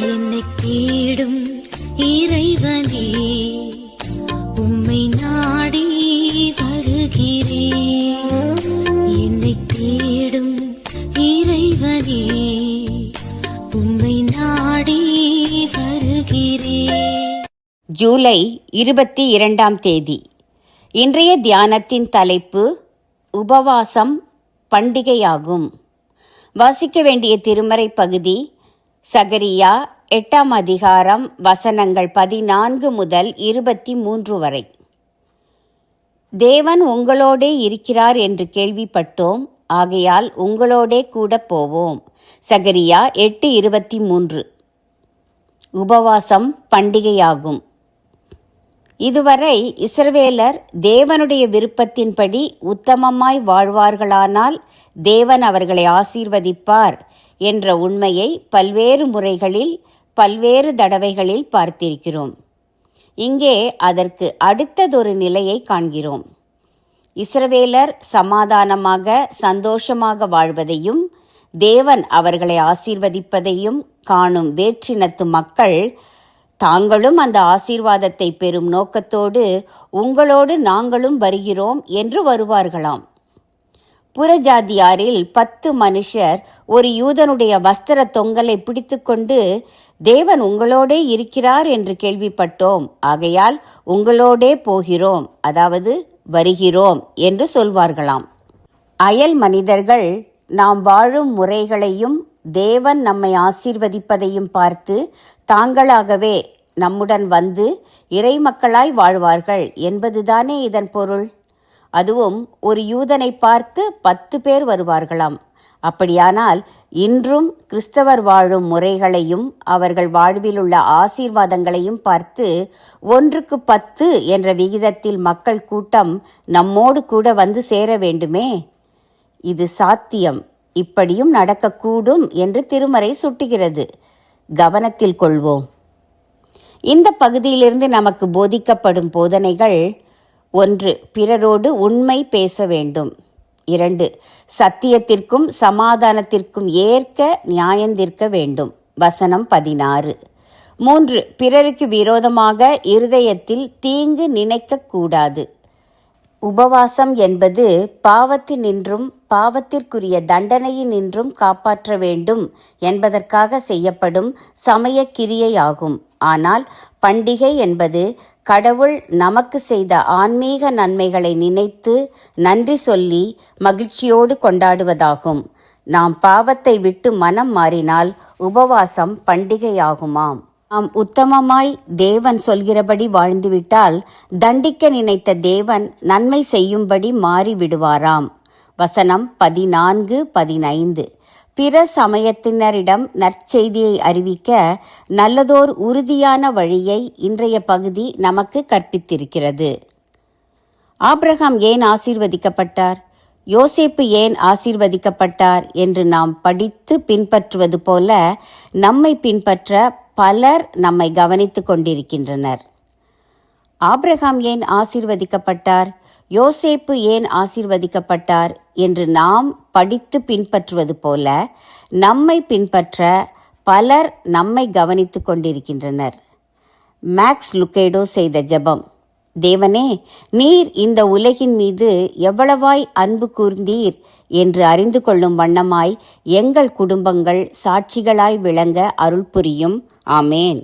என்னை தேடும் இறைவனே உம்மை நாடி வருகிறேன் என்னை தேடும் இறைவனே உம்மை நாடி வருகிறேன் ஜூலை இருபத்தி இரண்டாம் தேதி. இன்றைய தியானத்தின் தலைப்பு உபவாசம் பண்டிகையாகும். வாசிக்க வேண்டிய திருமறை பகுதி சகரியா எட்டாம் அதிகாரம் வசனங்கள் பதினான்கு முதல் இருபத்தி மூன்று வரை. தேவன் உங்களோடே இருக்கிறார் என்று கேள்விப்பட்டோம் ஆகையால் உங்களோடே கூட போவோம் சகரியா எட்டு இருபத்தி மூன்று. உபவாசம் பண்டிகையாகும். இதுவரை இஸ்ரவேலர் தேவனுடைய விருப்பத்தின்படி உத்தமமாய் வாழ்வார்களானால் தேவன் அவர்களை ஆசீர்வதிப்பார் என்ற உண்மையை பல்வேறு முறைகளில் பல்வேறு தடவைகளில் பார்த்திருக்கிறோம். இங்கே அதற்கு அடுத்ததொரு நிலையை காண்கிறோம். இஸ்ரவேலர் சமாதானமாக சந்தோஷமாக வாழ்வதையும் தேவன் அவர்களை ஆசீர்வதிப்பதையும் காணும் வேற்றினத்து மக்கள் தாங்களும் அந்த ஆசீர்வாதத்தை பெறும் நோக்கத்தோடு உங்களோடு நாங்களும் வருகிறோம் என்று வருவார்களாம். புறஜாதியாரில் பத்து மனுஷர் ஒரு யூதனுடைய வஸ்திர தொங்கலை பிடித்துக்கொண்டு தேவன் உங்களோடே இருக்கிறார் என்று கேள்விப்பட்டோம். ஆகையால் உங்களோடே போகிறோம். அதாவது வருகிறோம் என்று சொல்வார்களாம். அயல் மனிதர்கள் நாம் வாழும் முறைகளையும் தேவன் நம்மை ஆசீர்வதிப்பதையும் பார்த்து தாங்களாகவே நம்முடன் வந்து இறை மக்களாய் வாழ்வார்கள் என்பதுதானே இதன் பொருள்? அதுவும் ஒரு யூதனை பார்த்து பத்து பேர் வருவார்களாம். அப்படியானால் இன்றும் கிறிஸ்தவர் வாழும் முறைகளையும் அவர்கள் வாழ்விலுள்ள ஆசீர்வாதங்களையும் பார்த்து ஒன்றுக்கு பத்து என்ற விகிதத்தில் மக்கள் கூட்டம் நம்மோடு கூட வந்து சேர வேண்டுமே? இது சாத்தியம். இப்படியும் நடக்கக்கூடும் என்று திருமறை சுட்டுகிறது. கவனத்தில் கொள்வோம். இந்த பகுதியிலிருந்து நமக்கு போதிக்கப்படும் போதனைகள் ஒன்று பிறரோடு உண்மை பேச வேண்டும். இரண்டு சத்தியத்திற்கும் சமாதானத்திற்கும் ஏற்க நியாயந்திருக்க வேண்டும். வசனம் பதினாறு. மூன்று பிறருக்கு விரோதமாக இருதயத்தில் தீங்கு நினைக்கக்கூடாது. உபவாசம் என்பது பாவத்தினின்றும் பாவத்திற்குரிய தண்டனையினின்றும் காப்பாற்ற வேண்டும் என்பதற்காக செய்யப்படும் சமய கிரியையாகும் ஆனால் பண்டிகை என்பது கடவுள் நமக்கு செய்த ஆன்மீக நன்மைகளை நினைத்து நன்றி சொல்லி மகிழ்ச்சியோடு கொண்டாடுவதாகும். நாம் பாவத்தை விட்டு மனம் மாறினால் உபவாசம் பண்டிகையாகுமாம். நாம் உத்தமமாய் தேவன் சொல்கிறபடி வாழ்ந்துவிட்டால் தண்டிக்க நினைத்த தேவன் நன்மை செய்யும்படி மாறிவிடுவாராம். வசனம் பதினான்கு பதினைந்து. பிற சமயத்தினரிடம் நற்செய்தியை அறிவிக்க நல்லதோர் உறுதியான வழியை இன்றைய பகுதி நமக்கு கற்பித்திருக்கிறது. ஆப்ரஹாம் ஏன் ஆசீர்வதிக்கப்பட்டார்? யோசேப்பு ஏன் ஆசீர்வதிக்கப்பட்டார் என்று நாம் படித்து பின்பற்றுவது போல நம்மை பின்பற்ற பலர் நம்மை கவனித்து கொண்டிருக்கின்றனர். ஆப்ரஹாம் ஏன் ஆசீர்வதிக்கப்பட்டார்? யோசேப்பு ஏன் ஆசீர்வதிக்கப்பட்டார்? என்று நாம் படித்து பின்பற்றுவது போல நம்மை பின்பற்ற பலர் நம்மை கவனித்து கொண்டிருக்கின்றனர். மேக்ஸ் லுக்கேடோ செய்த ஜெபம். தேவனே நீர் இந்த உலகின் மீது எவ்வளவாய் அன்பு கூர்ந்தீர் என்று அறிந்து கொள்ளும் வண்ணமாய் எங்கள் குடும்பங்கள் சாட்சிகளாய் விளங்க அருள் புரியும் ஆமேன்